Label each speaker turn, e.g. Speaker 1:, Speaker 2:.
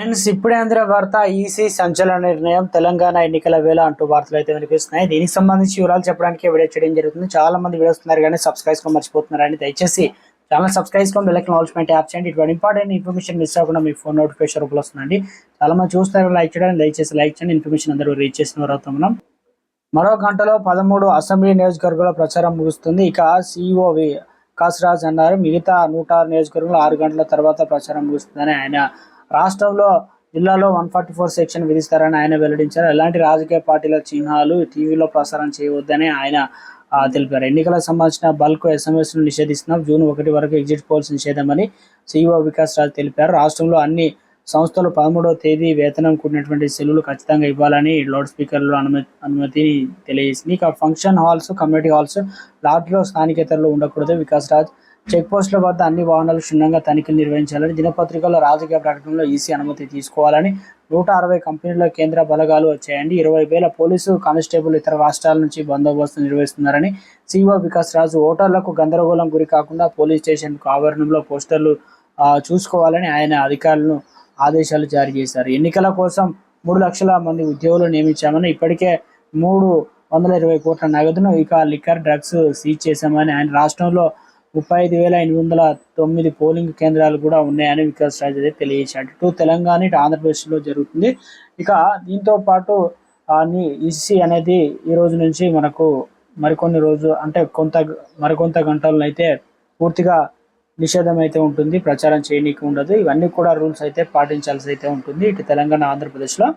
Speaker 1: Friends ఇప్పుడే అందిన వార్త ఈసీ సంచలన నిర్ణయం తెలంగాణ ఎన్నికల వేళ అంటూ వార్తలు అయితే వినిపిస్తున్నాయి. దీనికి సంబంధించి వివరాలు చెప్పడానికి వీడియో చేయడం జరుగుతుంది. చాలా మంది వీడియోస్ వస్తున్నారు కానీ సబ్స్క్రైబ్ చేసుకో మర్చిపోతున్నారని దయచేసి ఛానల్ సబ్స్క్రైబ్ చేసుకొని బెల్లకి నాలెడ్జ్మెంట్ యాప్ చేయండి. ఇటువంటి ఇంపార్టెంట్ ఇన్ఫర్మేషన్ మిస్ అవ్వకుండా మీ ఫోన్ నోటిఫికేషన్ రూపంలో వస్తుందండి. చాలా మంది చూస్తారు లైక్ చేయడం దయచేసి లైక్ చేయండి. ఇన్ఫర్మేషన్ అందరూ రీచ్ చేసిన వారు మనం. మరో గంటలో పదమూడు అసెంబ్లీ నియోజకవర్గాల ప్రచారం ముగుస్తుంది. ఇక సిఇఓవి కాసరాజ్ అన్నారు మిగతా నూట ఆరు నియోజకవర్గంలో ఆరు గంటల తర్వాత ప్రచారం ముగుస్తుందని ఆయన రాష్ట్రంలో జిల్లాలో వన్ ఫార్టీ ఫోర్ సెక్షన్ విధిస్తారని ఆయన వెల్లడించారు. ఎలాంటి రాజకీయ పార్టీల చిహ్నాలు టీవీలో ప్రసారం చేయవద్దని ఆయన తెలిపారు. ఎన్నికలకు సంబంధించిన బల్క్ ఎస్ఎంఎస్ నిషేధిస్తున్నాం. జూన్ ఒకటి వరకు ఎగ్జిట్ పోల్స్ నిషేధమని సీఈఓ వికాస్ రాజ్ తెలిపారు. రాష్ట్రంలో అన్ని సంస్థలు పదమూడవ తేదీ వేతనం కూడినటువంటి సెలవులు ఖచ్చితంగా ఇవ్వాలని లౌడ్ స్పీకర్లు అనుమతి అనుమతిని తెలియజేసింది. ఇక ఫంక్షన్ హాల్స్ కమ్యూనిటీ హాల్స్ లాడ్లో స్థానికేతరులు ఉండకూడదు. వికాస్ రాజ్ చెక్ పోస్టుల వద్ద అన్ని వాహనాలు క్షుణ్ణంగా తనిఖీలు నిర్వహించాలని దినపత్రికల్లో రాజకీయ ప్రకటనలో ఈసీ అనుమతి తీసుకోవాలని నూట అరవై కంపెనీల కేంద్ర బలగాలు వచ్చాయండి. ఇరవై వేల పోలీసు కానిస్టేబుల్ ఇతర రాష్ట్రాల నుంచి బందోబస్తు నిర్వహిస్తున్నారని సిఇఓ వికాస్ రాజు ఓటర్లకు గందరగోళం గురి కాకుండా పోలీస్ స్టేషన్ ఆవరణంలో పోస్టర్లు చూసుకోవాలని ఆయన అధికారులను ఆదేశాలు జారీ చేశారు. ఎన్నికల కోసం మూడు లక్షల మంది ఉద్యోగులు నియమించామని ఇప్పటికే మూడు వందల ఇరవై కోట్ల నగదును ఇక లిక్కర్ డ్రగ్స్ సీజ్ చేశామని ఆయన రాష్ట్రంలో ముప్పై ఐదు వేల ఎనిమిది వందల తొమ్మిది పోలింగ్ కేంద్రాలు కూడా ఉన్నాయని వికాస్ రాజ్ అయితే తెలియజేశాడు. టూ తెలంగాణ ఇటు ఆంధ్రప్రదేశ్లో జరుగుతుంది. ఇక దీంతో పాటు ఈసీ అనేది ఈ రోజు నుంచి మనకు మరికొన్ని రోజు అంటే కొంత మరికొంత గంటలను అయితే పూర్తిగా నిషేధం అయితే ఉంటుంది. ప్రచారం చేయనీకి ఉండదు. ఇవన్నీ కూడా రూల్స్ అయితే పాటించాల్సి అయితే ఉంటుంది. ఇటు తెలంగాణ ఆంధ్రప్రదేశ్లో.